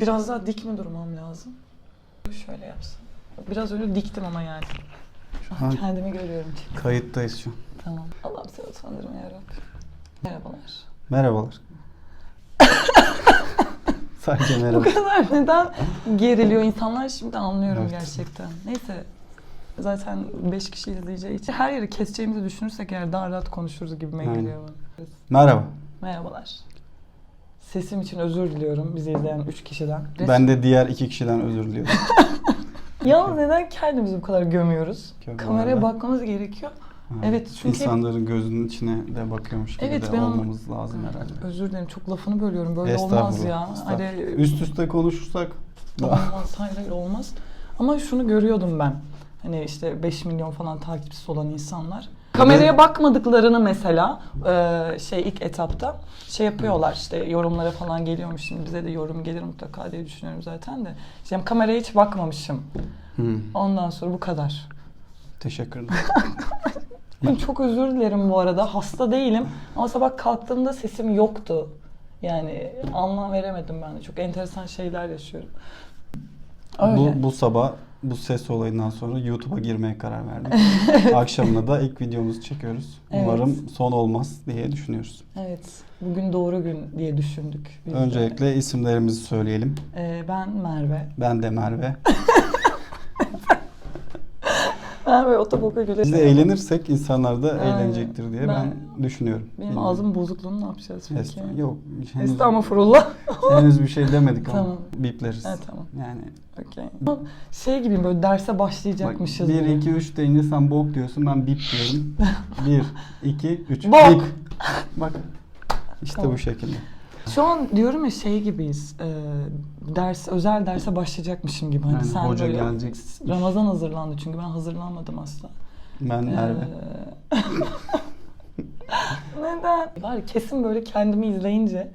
Biraz daha dik mi durmam lazım? Şöyle yapsam. Biraz öyle diktim ama yani. Şu an Ha. kendimi görüyorum çünkü. Kayıttayız şu an. Tamam. Allah'ım seni utandırma yarabbim. Merhabalar. Merhabalar. Sadece Bu merhaba. kadar neden geriliyor insanlar şimdi anlıyorum Evet. gerçekten. Neyse. Zaten 5 kişi izleyeceği için her yeri keseceğimizi düşünürsek eğer daha rahat konuşuruz gibi Aynen. geliyor bana. Merhaba. Merhabalar. Sesim için özür diliyorum bizi izleyen 3 kişiden. Ben de diğer iki kişiden özür diliyorum. Yalnız neden kendimizi bu kadar gömüyoruz? Gömüyorlar Kameraya da. bakmamız gerekiyor. Ha, Evet, çünkü- İnsanların gözünün içine de bakıyormuş gibi Evet, de ben onu- olmamız lazım herhalde. Özür dilerim çok lafını bölüyorum böyle olmaz Estağfurullah, ya. estağfurullah. Hani Üst üste konuşursak olmaz hayır hayır olmaz. Ama şunu görüyordum ben. Hani işte 5 milyon falan takipçisi olan insanlar. Kameraya bakmadıklarını mesela e, şey ilk etapta şey yapıyorlar işte yorumlara falan geliyormuş şimdi bize de yorum gelir mutlaka diye düşünüyorum zaten de. İşte kameraya hiç bakmamışım. Ondan sonra bu kadar. teşekkür ederim. Ben Çok özür dilerim bu arada. Hasta değilim. Ama sabah kalktığımda sesim yoktu. Yani anlam veremedim ben de. Çok enteresan şeyler yaşıyorum. Öyle. Bu, bu sabah bu ses olayından sonra YouTube'a girmeye karar verdim. Akşamına da ilk videomuzu çekiyoruz. Evet. Umarım son olmaz diye düşünüyoruz. Evet. Bugün doğru gün diye düşündük. biz de. Öncelikle isimlerimizi söyleyelim. Ee, ben Merve. Ben de Merve. Merve otoboka güleşiyor. Biz de eğlenirsek insanlar da Aynen. eğlenecektir diye ben, düşünüyorum. Benim Bilmiyorum. ağzım bozukluğunu ne yapacağız peki? Estağ- Yok. Henüz, Estağfurullah. henüz bir şey demedik ama Tamam. bipleriz. Evet tamam. Yani Okey. Şey gibi böyle derse bak başlayacakmışız 1 gibi. 2 3 deyince sen bok diyorsun ben bip diyorum. 1 2 3 Bok. bip. Bak. İşte Tamam. bu şekilde. Şu an diyorum ya şey gibiyiz. E, ders özel derse başlayacakmışım gibi. Hani Yani sen hoca böyle gelecek. Ramazan hazırlandı çünkü ben hazırlanmadım asla. Ben Merve. Ee, Neden? Var ya, kesin böyle kendimi izleyince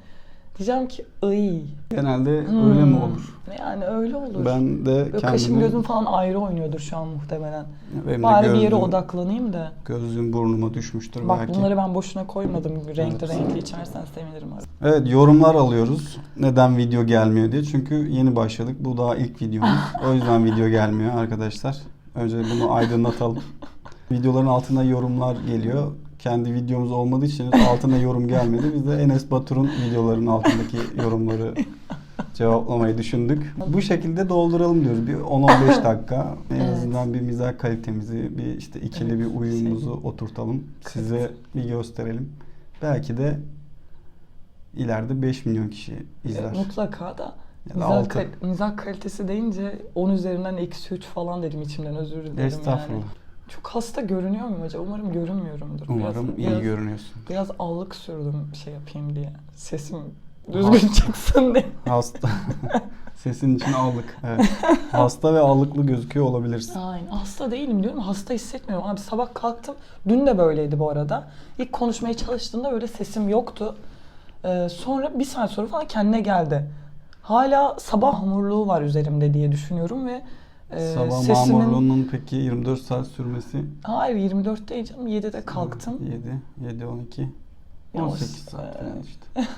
diyeceğim ki ıy. Genelde öyle hmm, mi olur? Yani öyle olur. Ben de Böyle kaşım kendimi gözüm falan ayrı oynuyordur şu an muhtemelen. benim Bari bir yere gözlüğüm- odaklanayım da. Gözlüğüm burnuma düşmüştür Bak belki. bunları ben boşuna koymadım. Renkli Evet. renkli içersen sevinirim. abi. Evet yorumlar alıyoruz. Neden video gelmiyor diye. Çünkü yeni başladık. Bu daha ilk videomuz. o yüzden video gelmiyor arkadaşlar. Önce bunu aydınlatalım. Videoların altına yorumlar geliyor. Kendi videomuz olmadığı için altına yorum gelmedi. Biz de Enes Batur'un videolarının altındaki yorumları cevaplamayı düşündük. Bu şekilde dolduralım diyoruz. Bir 10-15 dakika. En Evet. azından bir mizah kalitemizi, bir işte ikili Evet, bir uyumumuzu oturtalım. Size bir gösterelim. Belki de ileride 5 milyon kişi izler. Mutlaka da mizah, kal- mizah kalitesi deyince 10 üzerinden eksi 3 falan dedim içimden özür dilerim Estağfurullah. yani. Çok hasta görünüyor muyum acaba? Umarım görünmüyorumdur. Umarım biraz, iyi biraz, görünüyorsun. Biraz allık sürdüm şey yapayım diye. Sesim düzgün çıksın diye. Hasta. Sesin için allık. Evet. Hasta ve allıklı gözüküyor olabilirsin. Aynen. Hasta değilim diyorum. Hasta hissetmiyorum. Abi sabah kalktım. Dün de böyleydi bu arada. İlk konuşmaya çalıştığımda öyle sesim yoktu. Ee, sonra bir saat sonra falan kendine geldi. Hala sabah hamurluğu var üzerimde diye düşünüyorum ve e, Sabah sesimin... mamurluğunun peki 24 saat sürmesi Hayır 24 değil canım. 7'de kalktım. 7, 7, 12, Ya o 18 s- saat falan işte.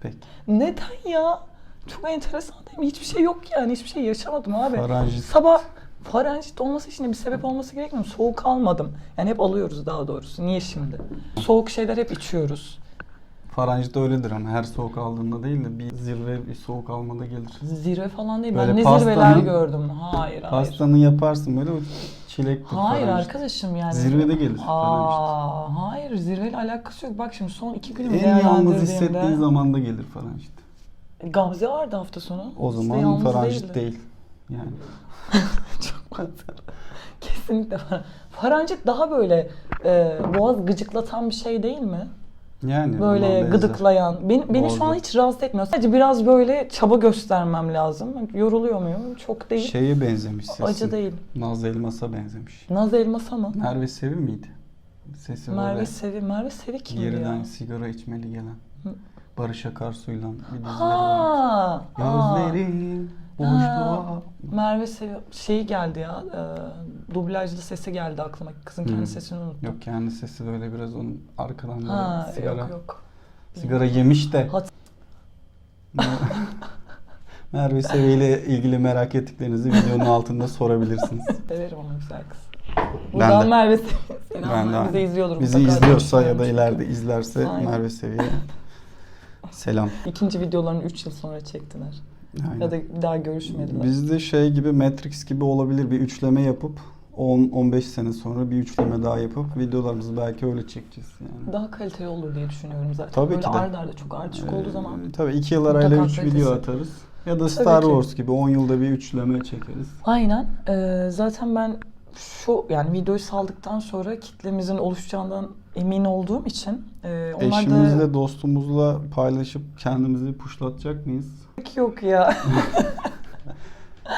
Peki. Neden ya? Çok enteresan değil mi? Hiçbir şey yok yani. Hiçbir şey yaşamadım abi. Faranjit. Sabah faranjit olması için de bir sebep olması gerekmiyor mu? Soğuk almadım. Yani hep alıyoruz daha doğrusu. Niye şimdi? Soğuk şeyler hep içiyoruz. Faranjit öyledir ama her soğuk aldığında değil de bir zirve bir soğuk almada gelir. Zirve falan değil. Böyle ben ne pastanın- zirveler gördüm. Hayır, hayır. Pastanı yaparsın böyle o çilekli Hayır faranjit. arkadaşım yani. Zirvede gelir. Aa, hayır zirveyle alakası yok. Bak şimdi son iki günümü En yalnız hissettiğin değerlendirdiğimde- zamanda gelir faranjit. Gamze vardı hafta sonu. O İşte zaman faranjit değildi. değil. Yani Çok mantıklı. Kesinlikle far- Faranjit daha böyle e, boğaz gıcıklatan bir şey değil mi? Yani Böyle gıdıklayan. Beni, beni şu an hiç rahatsız etmiyor. Sadece biraz böyle çaba göstermem lazım. Yoruluyor muyum? Çok değil. Şeye benzemiş sesin. Acı değil. Naz Elmas'a benzemiş. Naz Elmas'a mı? Merve Sevi miydi? Sesi Merve böyle Sevi. Merve Sevi kimdi yeriden ya? sigara içmeli gelen. Hı. Barış Akarsu'yla bir dizileri var. Ha, aa. Gözlerim Boşluğa. Merve Sevi şeyi geldi ya. E, dublajlı sesi geldi aklıma. Kızın kendi Hı. sesini unuttum. Yok kendi sesi böyle biraz onun arkadan böyle Ha, sigara yok yok. sigara yemiş de. Hat- Merve Sevi ile ilgili merak ettiklerinizi videonun altında sorabilirsiniz. Severim onu güzel kız. Buradan de. Merve Ben selamlar. de Bizi izliyordur. Bizi mutlaka izliyorsa ya da ileride izlerse Aynen. Merve Sevi'ye selam. İkinci videolarını 3 yıl sonra çektiler. Aynen. Ya da daha görüşmediler. Bizde şey gibi Matrix gibi olabilir bir üçleme yapıp 10-15 sene sonra bir üçleme daha yapıp videolarımızı belki öyle çekeceğiz yani. Daha kaliteli olur diye düşünüyorum zaten. Tabii Böyle ki de. arda arda çok ardışık olduğu zaman. Ee, tabii iki yıl arayla mutlaka 3 kalitesi. video atarız. Ya da Star ki. Wars gibi 10 yılda bir üçleme çekeriz. Aynen. Ee, zaten ben şu yani videoyu saldıktan sonra kitlemizin oluşacağından emin olduğum için e, onlar da Eşimizle, dostumuzla paylaşıp kendimizi puşlatacak mıyız? yok ya.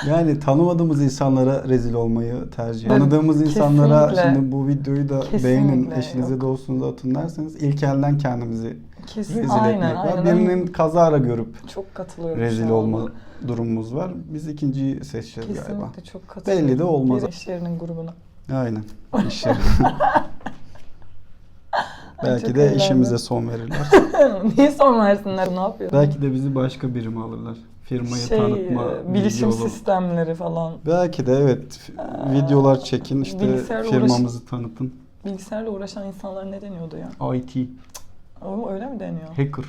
Yani tanımadığımız insanlara rezil olmayı tercih Evet, Tanıdığımız insanlara kesinlikle. şimdi bu videoyu da Kesinlikle beğenin, eşinize, yok. dostunuza atın derseniz ilk elden kendimizi Kesin rezil aynen etmek var. aynen. Birinin kazara görüp çok katılıyorum. rezil olma durumumuz var. Biz ikinciyi seçeceğiz galiba. Kesinlikle çok katılıyorum. Belli de olmaz. Bir iş yerinin grubuna. Aynen. İş yeri. Belki de işimize son verirler. Niye son versinler? Ne yapıyor? Belki de bizi başka birime alırlar. Firmayı şey, tanıtma, e, bilişim videolu- sistemleri falan. Belki de evet f- videolar çekin işte firmamızı tanıtın. Bilgisayarla uğraşan insanlar ne deniyordu ya? IT, O öyle mi deniyor? hacker.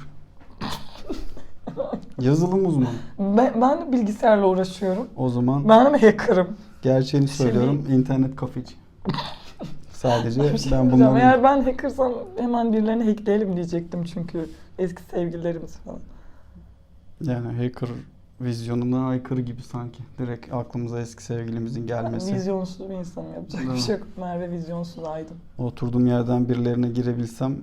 Yazılım uzmanı. Ben, ben de bilgisayarla uğraşıyorum. O zaman Ben de mi hacker'ım? gerçeğini Şimdi- söylüyorum. internet kafeci. Sadece şey ben bunları Eğer ben hackersam hemen birilerini hackleyelim diyecektim çünkü eski sevgililerimiz falan. yani hacker vizyonuna aykırı gibi sanki. Direkt aklımıza eski sevgilimizin gelmesi. Ben vizyonsuz bir insanım yapacak bir Değil şey yok. Merve vizyonsuz aydın. Oturduğum yerden birilerine girebilsem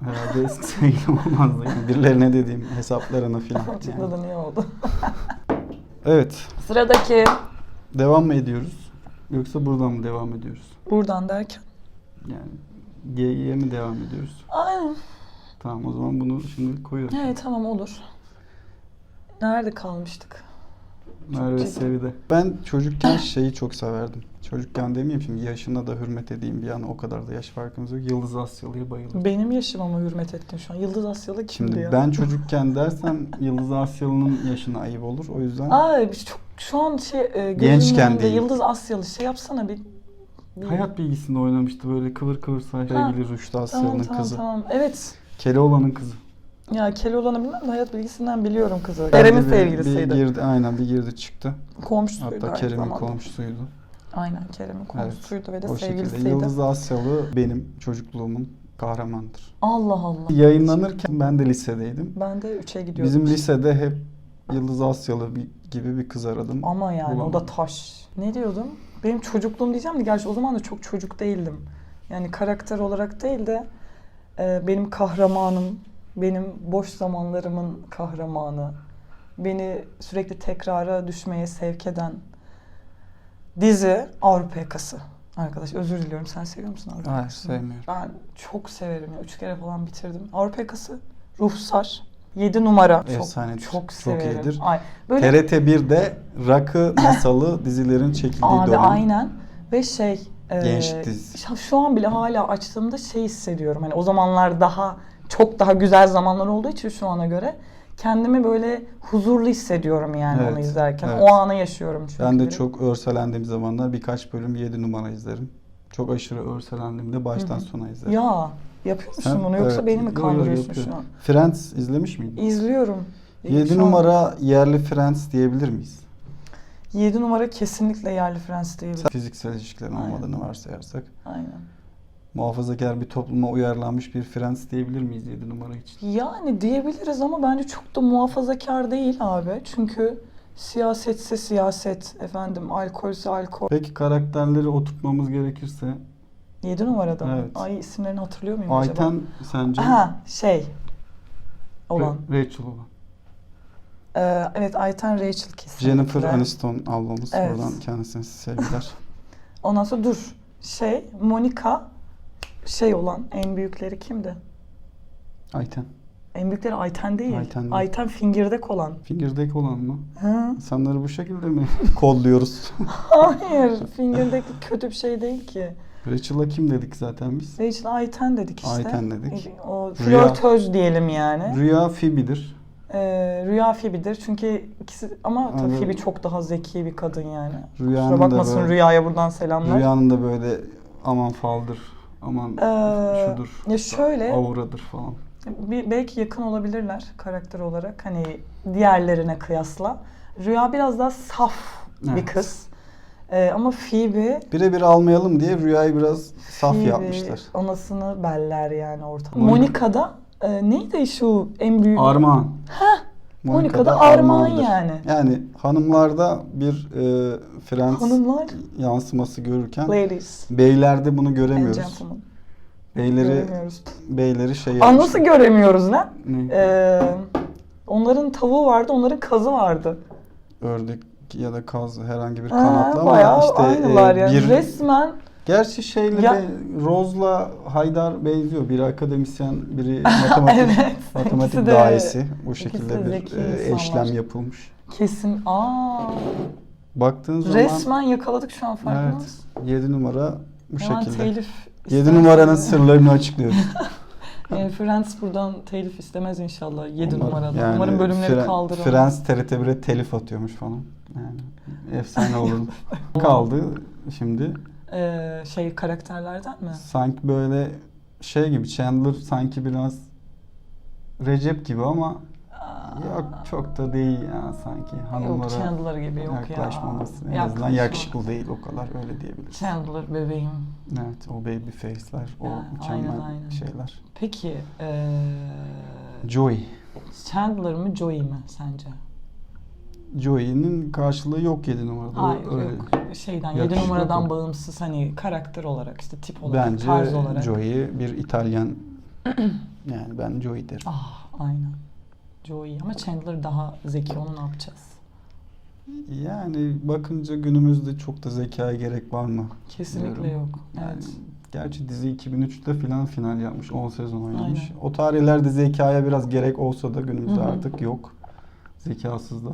herhalde eski sevgilim olmazdı. Yani birilerine dediğim hesaplarına falan. Yani. Açıkladın iyi oldu. Evet. Sıradaki Devam mı ediyoruz? Yoksa buradan mı devam ediyoruz? buradan derken. Yani G'ye mi devam ediyoruz? Aynen. Tamam o zaman bunu şimdi koyuyoruz. Evet tamam olur. Nerede kalmıştık? Merve. Sevi'de. Ben çocukken şeyi çok severdim. Çocukken demeyeyim şimdi yaşına da hürmet edeyim bir an o kadar da yaş farkımız yok. Yıldız Asyalı'ya bayılırım. Benim yaşıma mı hürmet ettin şu an? Yıldız Asyalı kimdi Şimdi ya? ben çocukken dersem Yıldız Asyalı'nın yaşına ayıp olur. O yüzden Aa çok şu an şey e, gözümün Gençken önünde değil. Yıldız Asyalı şey yapsana bir. Hayat bilgisinde oynamıştı böyle kıvır kıvır saç Ha, sevgili Rüştü Tamam Asyalı'nın tamam kızı. tamam. Evet. Keloğlan'ın kızı. Ya Keloğlan'ı bilmem de hayat bilgisinden biliyorum kızı. Kerem'in bir- sevgilisiydi. Bir girdi, aynen bir girdi çıktı. Komşusuydu Hatta aynı Kerem'in zamanda. komşusuydu. Aynen Kerem'in komşusuydu ve de O şekilde. sevgilisiydi. Yıldız Asyalı benim çocukluğumun kahramanıdır. Allah Allah. Yayınlanırken ben de lisedeydim. Ben de 3'e gidiyordum. Bizim lisede hep Yıldız Asyalı bir, gibi bir kız aradım. Ama yani o da Bulamadım. taş. Ne diyordum? Benim çocukluğum diyeceğim de gerçi o zaman da çok çocuk değildim. Yani karakter olarak değil de e, benim kahramanım, benim boş zamanlarımın kahramanı, beni sürekli tekrara düşmeye sevk eden dizi Avrupa Yakası. Arkadaş özür diliyorum. Sen seviyor musun Avrupa Hayır Yakası'nı? sevmiyorum. Ben çok severim ya. Üç kere falan bitirdim. Avrupa Yakası, Ruhsar, 7 numara. Çok, Efsanedir. çok Çok severim. iyidir. Ay, böyle TRT 1'de Rakı masalı dizilerin çekildiği Abi dönem. aynen ve şey e, Gençlik dizisi. şu- an bile hala açtığımda şey hissediyorum. Hani o zamanlar daha çok daha güzel zamanlar olduğu için şu ana göre kendimi böyle huzurlu hissediyorum yani Evet, onu izlerken. evet. O anı yaşıyorum çünkü. Ben de çok örselendiğim zamanlar birkaç bölüm 7 numara izlerim. Çok aşırı örselendiğimde baştan Hı hı. sona izlerim. Ya yapıyor musun Sen- bunu yoksa evet, beni mi yo, yo, kandırıyorsun yapıyorum. şu an? Friends izlemiş miydin? İzliyorum. 7 Şu an- numara yerli Friends diyebilir miyiz? 7 numara kesinlikle yerli Fransız değil. Fiziksel ilişkilerin Aynen. olmadığını varsayarsak. Aynen. Muhafazakar bir topluma uyarlanmış bir Friends diyebilir miyiz 7 numara için? Yani diyebiliriz ama bence çok da muhafazakar değil abi. Çünkü siyasetse siyaset, efendim alkolse alkol. Peki karakterleri oturtmamız gerekirse 7 numarada mı? Evet. Ay isimlerini hatırlıyor muyum acaba? Ayten sence? Ha şey olan. Ra- Rachel olan. Ee, evet Ayten Rachel kesinlikle. Jennifer Aniston ablamız. Evet. Oradan kendisine sevgiler. Ondan sonra dur. Şey Monica şey olan en büyükleri kimdi? Ayten. En büyükleri Ayten değil. Ayten değil. Ayten fingirdek olan. Finger'deki olan mı? Hı? İnsanları bu şekilde mi kodluyoruz? Hayır. fingirdek kötü bir şey değil ki. Rachel'a kim dedik zaten biz? Rachel Ayten dedik işte. Ayten dedik. O Rüya. flörtöz diyelim yani. Rüya Phoebe'dir. Ee, Rüya Phoebe'dir çünkü ikisi ama tabii Evet. Phoebe çok daha zeki bir kadın yani. Rüyanın Kusura da bakmasın böyle- Rüya'ya buradan selamlar. Rüyanın da böyle aman faldır, aman Ee, şudur, ya şöyle auradır falan. bir, belki yakın olabilirler karakter olarak hani diğerlerine kıyasla. Rüya biraz daha saf bir Evet. kız. Ee, ama Phoebe Birebir almayalım diye rüyayı biraz saf Phoebe yapmışlar. anasını beller yani ortada. Monica- Monica'da e, neydi şu en büyük? Armağan. Monica'da Armağan Armağan'dır. yani. Yani hanımlarda bir e, Friends Hanımlar, yansıması görürken ladies, beylerde bunu and göremiyoruz. gentlemen. Beyleri Göremiyoruz. beyleri şey Aa, nasıl göremiyoruz lan? Ne? Ee, onların tavuğu vardı, onların kazı vardı. Ördek ya da kaz herhangi bir kanatlı ama bayağı işte aynılar e, yani. bir Resmen gerçi şeyle Ya- be- Rose'la Haydar benziyor. Biri akademisyen, biri matematik evet. matematik daisi. Bu şekilde de bir e, eşlem yapılmış. Kesin. Aa, Baktığın zaman resmen yakaladık şu an farkında evet mısın? 7 numara bu Hemen şekilde. telif 7 istersen- numaranın sırlarını açıklıyoruz. Yani Friends buradan telif istemez inşallah 7 Umarım. numarada. Yani Umarım bölümleri Fre- kaldırılır. Friends TRT 1'e telif atıyormuş falan. Yani efsane olurdu. Kaldı şimdi. Ee, şey karakterlerden mi? Sanki böyle şey gibi Chandler sanki biraz Recep gibi ama yok çok da değil ya sanki Yok hanımlara Chandler gibi yok ya. yaklaşmaması en azından yakışıklı değil o kadar öyle diyebiliriz. Chandler bebeğim. Evet o baby face'ler o Ya, mükemmel aynen, aynen. şeyler. Peki ee, Joey. Chandler mı Joey mi sence? Joey'nin karşılığı yok 7 numarada. Hayır öyle. yok. Şeyden 7 Yakışıklı numaradan o. bağımsız hani karakter olarak işte tip olarak Bence tarz olarak. Joey bir İtalyan yani ben Joey derim. Ah aynen. Joey ama Chandler daha zeki onu ne yapacağız? Yani bakınca günümüzde çok da zekaya gerek var mı? Kesinlikle Bilmiyorum. yok. Yani Evet. gerçi dizi 2003'te filan final yapmış. 10 sezon oynamış. Aynen. O tarihlerde zekaya biraz gerek olsa da günümüzde Hı hı. artık yok. Zekasız da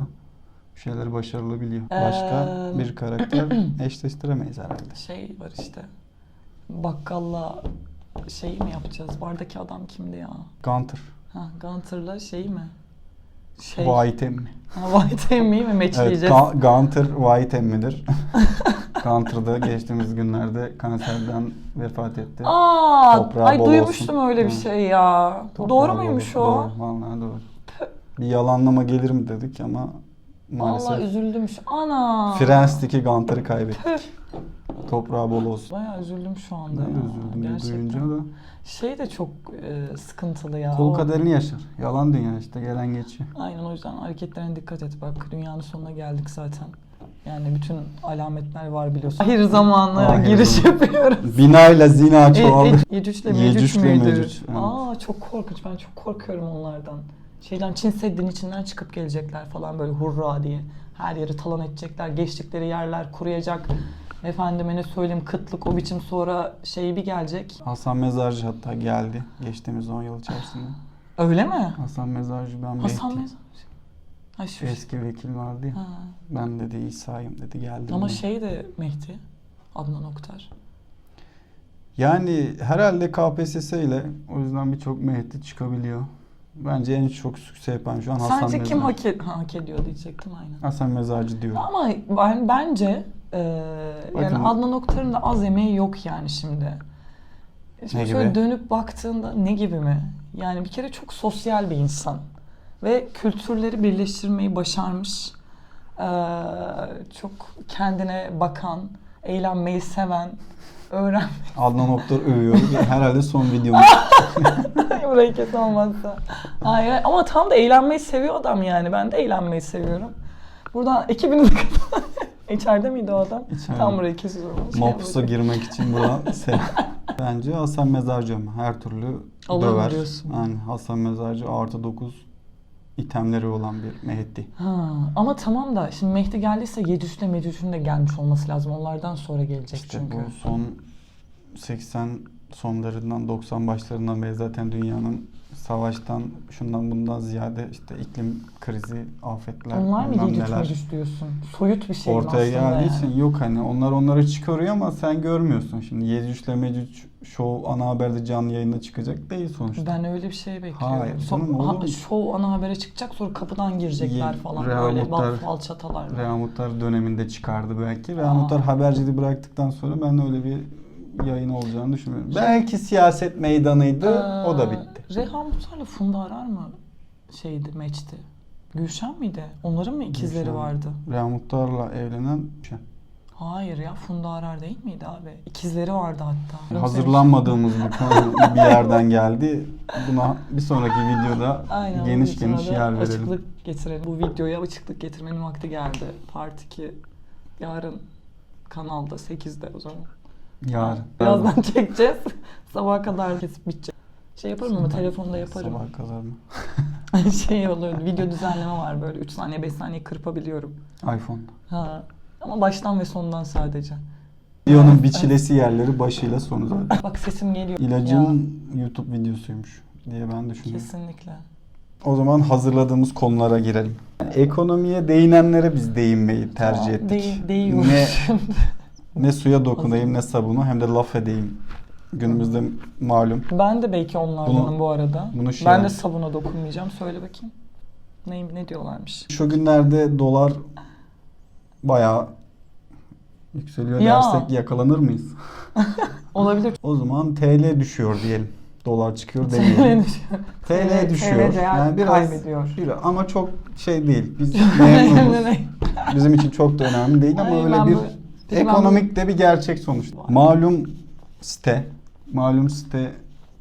bir şeyler başarılabiliyor. Başka Ee, bir karakter eşleştiremeyiz herhalde. Şey var işte. Bakkalla şey mi yapacağız? Bardaki adam kimdi ya? Gunter. Ha, Gunter'la şey mi? Şey. White mi? Ha, White mi Evet, matchleyeceğiz? Ga- Gunter White emmidir. Gunter da geçtiğimiz günlerde kanserden vefat etti. Aa, Toprağı ay duymuştum olsun. öyle bir şey ya. Toprağı doğru muymuş o? Doğru, vallahi doğru. Bir yalanlama gelir mi dedik ama maalesef Vallahi üzüldüm şu. Ana. Friends'teki Gunter'ı kaybettik. Toprağı bol olsun. Bayağı üzüldüm şu anda Ben de ya. üzüldüm Gerçekten. duyunca da. Şey de çok e, sıkıntılı ya. Kol O- kaderini yaşar. Yalan dünya işte gelen geçiyor. Aynen o yüzden hareketlerine dikkat et bak. Dünyanın sonuna geldik zaten. Yani bütün alametler var biliyorsun. Ahir zamanı Ahir giriş zamanı. yapıyoruz. Binayla zina çoğaldı. E, e, Yecüc'le Mecüc Yecüc'le müydü? Mecüc, evet. Aa çok korkunç. Ben çok korkuyorum onlardan. Şeyden Çin Seddi'nin içinden çıkıp gelecekler falan böyle hurra diye. Her yeri talan edecekler. Geçtikleri yerler kuruyacak. Efendime ne söyleyeyim kıtlık o biçim sonra şey bir gelecek. Hasan Mezarcı hatta geldi geçtiğimiz 10 yıl içerisinde. Öyle mi? Hasan Mezarcı ben Hasan Mehdi. Mezar. Ha şu. Eski vekil vardı ya. Ha. Ben dedi İsa'yım dedi geldi. Ama bana. şey de Mehdi. Adnan Oktar. Yani herhalde KPSS ile o yüzden birçok Mehdi çıkabiliyor. Bence en çok sükse yapan şu an Hasan Sence Mezarcı. kim hak, ha, hak ediyor diyecektim aynen. Hasan Mezarcı diyor. Ama ben bence e, yani Bakın- Adnan Oktar'ın da az emeği yok yani şimdi. Şimdi Ne şöyle gibi? dönüp baktığında ne gibi mi? Yani bir kere çok sosyal bir insan ve kültürleri birleştirmeyi başarmış. Ee, çok kendine bakan, eğlenmeyi seven, öğren. Adnan Oktar övüyoruz. herhalde son videomuz. Burayı kes olmazsa. Hayır ama tam da eğlenmeyi seviyor adam yani. Ben de eğlenmeyi seviyorum. Buradan ekibinize kadar. İçeride miydi o adam? İçeride. Tam burayı kesiyorum. Şey yapacak. girmek için buradan sev. Bence Hasan Mezarcı her türlü Olur döver. diyorsun? Yani Hasan Mezarcı artı 9 itemleri olan bir Mehdi. Ha, ama tamam da şimdi Mehdi geldiyse Yecüc'le Mecüc'ün de gelmiş olması lazım. Onlardan sonra gelecek İşte çünkü. bu son 80 sonlarından 90 başlarından beri zaten dünyanın savaştan şundan bundan ziyade işte iklim krizi, afetler, Onlar mı çekici diyorsun? Soyut bir şey ortaya geldiği yani? için yok hani onlar onları çıkarıyor ama sen görmüyorsun. Şimdi Yecüc ile Mecüc show ana haberde canlı yayında çıkacak değil sonuçta. Ben öyle bir şey bekliyorum. Hayır, So- ha- şov ana habere çıkacak sonra kapıdan girecekler Ye- falan. Böyle Rehavotlar- bal falçatalar. Rehamutlar döneminde çıkardı belki. Rehamutlar haberciliği bıraktıktan sonra ben öyle bir yayın olacağını düşünmüyorum. Belki siyaset meydanıydı. o da bitti. Ee, Reha Muhtar'la Funda Arar mı şeydi, meçti? Gülşen miydi? Onların mı ikizleri Gülşen. vardı? Rehamutlarla evlenen şey. Hayır ya Funda Arar değil miydi abi? İkizleri vardı hatta. Hazırlanmadığımız bir konu bir yerden geldi. Buna bir sonraki videoda Aynen, geniş geniş yer verelim. Açıklık getirelim. Bu videoya açıklık getirmenin vakti geldi. Part 2 yarın kanalda 8'de o zaman. Yarın. Birazdan çekeceğiz. Sabaha kadar kesip bitecek. Şey yaparım ama telefonda yaparım. Sabah kadar mı? şey oluyor. Video düzenleme var böyle 3 saniye 5 saniye kırpabiliyorum. iPhone. Ha. Ama baştan ve sondan sadece. Videonun biçilesi yerleri başıyla sonu zaten. Bak sesim geliyor. İlacın YouTube videosuymuş diye ben Ya, düşünüyorum. kesinlikle. O zaman hazırladığımız konulara girelim. Ekonomiye değinenlere biz değinmeyi tercih ettik. Değil, değiyor. Ne, ne suya dokunayım ne sabunu hem de laf edeyim. Günümüzde malum. Ben de belki onlardanım Bunu- bu arada. bunu şey ben de sabuna dokunmayacağım. Söyle bakayım. Ne, ne diyorlarmış? Şu günlerde dolar bayağı yükseliyor Ya. dersek yakalanır mıyız? Olabilir. O zaman TL düşüyor diyelim. Dolar çıkıyor demeyelim. TL düşüyor. TL değer Yani biraz kaybediyor. bir- ama çok şey değil. Biz memnunuz. Bizim için çok da önemli değil ama Ay, öyle bir bu- ekonomik de bir gerçek sonuçta. Malum site, malum site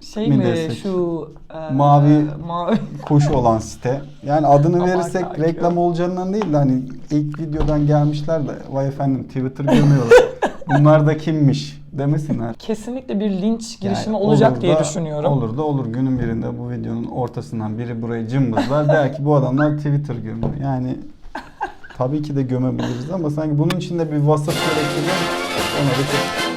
Şey mi mi desek? şu e, Mavi- mavi kuş olan site. Yani adını Aman verirsek kanki. reklam olacağından değil de hani ilk videodan gelmişler de vay efendim Twitter gömüyorlar. Bunlar da kimmiş demesinler. kesinlikle bir linç girişimi Yani olacak olur diye da- düşünüyorum. Olur da olur. Günün birinde bu videonun ortasından biri burayı cımbızlar. der ki bu adamlar Twitter gömüyor. Yani tabii ki de gömebiliriz ama sanki bunun içinde bir vasıf gerektiriyor. Ona da çok